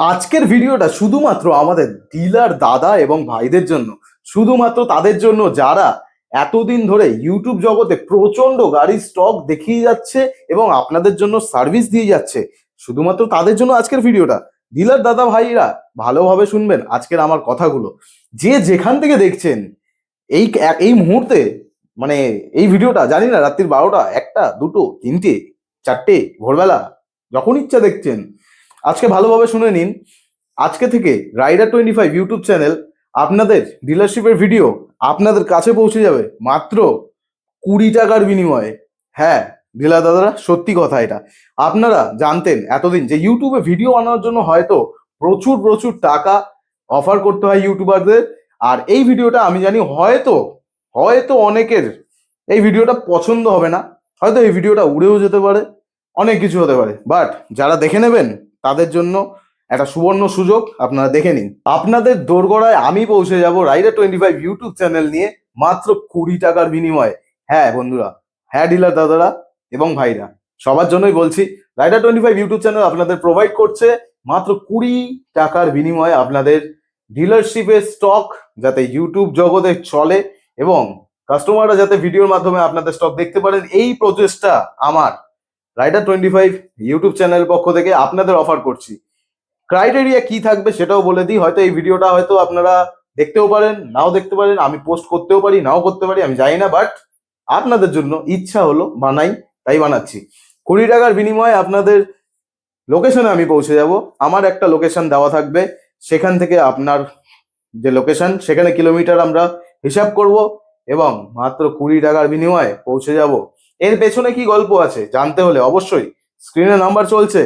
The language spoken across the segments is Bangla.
আজকের ভিডিওটা শুধুমাত্র আমাদের ডিলার দাদা এবং ভাইদের জন্য। শুধুমাত্র তাদের জন্য যারা এতদিন ধরে ইউটিউব জগতে প্রচণ্ড গাড়ির স্টক দেখিয়ে যাচ্ছে এবং আপনাদের জন্য সার্ভিস দিয়ে যাচ্ছে। শুধুমাত্র তাদের জন্য আজকের ভিডিওটা। ডিলার দাদা ভাইরা ভালোভাবে শুনবেন আজকের আমার কথাগুলো। যে যেখান থেকে দেখছেন, এই এই মুহূর্তে মানে এই ভিডিওটা, জানি না, রাত্রির বারোটা, একটা, দুটো, তিনটে, চারটে, ভোরবেলা, যখন ইচ্ছা দেখছেন আজকে ভালোভাবে শুনে নিন। আজকে থেকে Rider twenty five YouTube channel আপনাদের ডিলারশিপের ভিডিও আপনাদের কাছে পৌঁছে যাবে মাত্র কুড়ি টাকার বিনিময়ে। হ্যাঁ ডিলার দাদারা, সত্যি কথা এটা। আপনারা জানতেন এতদিন যে ইউটিউবে ভিডিও বানানোর জন্য হয়তো প্রচুর প্রচুর টাকা অফার করতে হয় ইউটিউবারদের। আর এই ভিডিওটা আমি জানি হয়তো হয়তো অনেকের এই ভিডিওটা পছন্দ হবে না। হয়তো এই ভিডিওটা উড়েও যেতে পারে, অনেক কিছু হতে পারে। বাট যারা দেখে নেবেন তাদের জন্য একটা সুবর্ণ সুযোগ আপনারা দেখে নিন। আপনাদের দোরগোড়ায় আমি পৌঁছে যাব Rider twenty five YouTube channel নিয়ে মাত্র কুড়ি টাকার বিনিময়ে। হ্যাঁ বন্ধুরা হ্যাঁ ডিলার দাদারা এবং ভাইরা, সবার জন্যই বলছি, Rider twenty five YouTube channel আপনাদের প্রোভাইড করছে মাত্র কুড়ি টাকার বিনিময়ে আপনাদের ডিলারশিপের স্টক যাতে ইউটিউব জগতে চলে এবং কাস্টমাররা যাতে ভিডিওর মাধ্যমে আপনাদের স্টক দেখতে পারেন। এই প্রচেষ্টা আমার রাইডার টোয়েন্টি ফাইভ ইউটিউব চ্যানেলের পক্ষ থেকে আপনাদের অফার করছি। ক্রাইটেরিয়া কি থাকবে সেটাও বলে দিই। হয়তো এই ভিডিওটা হয়তো আপনারা দেখতেও পারেন, নাও দেখতে পারেন, আমি পোস্ট করতেও পারি, নাও করতে পারি, আমি জানি না বাট আপনাদের জন্য ইচ্ছা হলো, বানাই, তাই বানাচ্ছি। কুড়ি টাকার বিনিময়ে আপনাদের লোকেশনে আমি পৌঁছে যাব। আমার একটা লোকেশন দেওয়া থাকবে, সেখান থেকে আপনার যে লোকেশন সেখানে কিলোমিটার আমরা হিসাব করব এবং মাত্র কুড়ি টাকার বিনিময়ে পৌঁছে যাব। এর পেছনে কি গল্প আছে? জানতে হলে অবশ্যই স্ক্রিনে নাম্বার চলছে।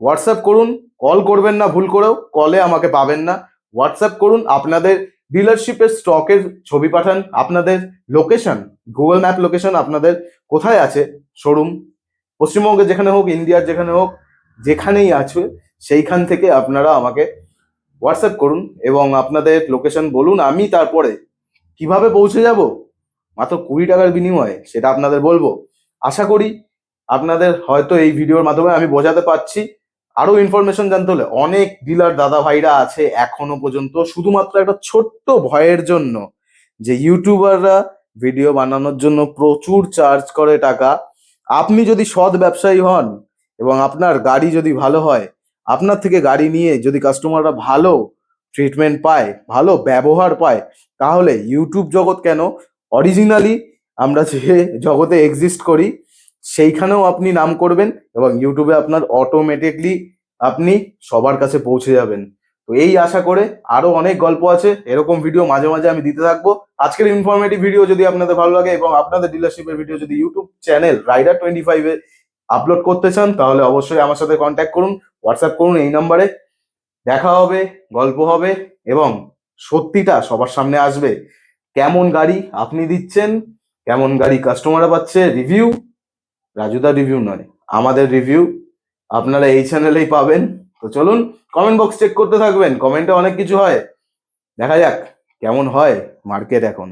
হোয়াটসঅ্যাপ করুন কল করবেন না, ভুল করেও কলে আমাকে পাবেন না। হোয়াটসঅ্যাপ করুন, আপনাদের ডিলারশিপের স্টকের ছবি পাঠান, আপনাদের লোকেশন গুগল ম্যাপ লোকেশন আপনাদের কোথায় আছে? শোরুম পশ্চিমবঙ্গে যেখানে হোক ইন্ডিয়ার যেখানে হোক, যেখানেই আছে, সেইখান থেকে আপনারা আমাকে হোয়াটসঅ্যাপ করুন এবং আপনাদের লোকেশন বলুন, আমি তারপরে কীভাবে পৌঁছে যাব? মাত্র কুড়ি টাকার বিনিময়ে, সেটা আপনাদের বলব। আশা করি আপনাদের হয়তো এই ভিডিওর মাধ্যমে আমি বোঝাতে পারছি। আরও ইনফরমেশন জানতে হলে অনেক ডিলার দাদা ভাইরা আছে এখনও পর্যন্ত, শুধুমাত্র একটা ছোট্ট ভয়ের জন্য যে ইউটিউবাররা ভিডিও বানানোর জন্য প্রচুর চার্জ করে টাকা। আপনি যদি সৎ ব্যবসায়ী হন এবং আপনার গাড়ি যদি ভালো হয়, আপনার থেকে গাড়ি নিয়ে যদি কাস্টমাররা ভালো ট্রিটমেন্ট পায়, ভালো ব্যবহার পায়, তাহলে ইউটিউব জগৎ কেন? অরিজিনালি আমরা যে জগতে এক্সিস্ট করি, সেইখানেও আপনি নাম করবেন এবং ইউটিউবে আপনার অটোমেটিকলি আপনি সবার কাছে পৌঁছে যাবেন। তো এই আশা করে আরও অনেক গল্প আছে, এরকম ভিডিও মাঝে মাঝে আমি দিতে থাকব। আজকের ইনফরমেটিভ ভিডিও যদি আপনাদের ভালো লাগে এবং আপনাদের ডিলারশিপের ভিডিও যদি ইউটিউব চ্যানেল রাইডার টোয়েন্টি ফাইভে আপলোড করতে চান, তাহলে অবশ্যই আমার সাথে কন্ট্যাক্ট করুন হোয়াটসঅ্যাপ করুন এই নাম্বারে দেখা হবে, গল্প হবে এবং সত্যিটা সবার সামনে আসবে। কেমন গাড়ি আপনি দিচ্ছেন কেমন গাড়ি কাস্টমাররা পাচ্ছে রিভিউ রাজুদা রিভিউ নয়, আমাদের রিভিউ আপনারা এই চ্যানেলেই পাবেন। তো চলুন কমেন্ট বক্স চেক করতে থাকবেন। কমেন্টে অনেক কিছু হয়। দেখা যাক, কেমন হয় মার্কেট এখন।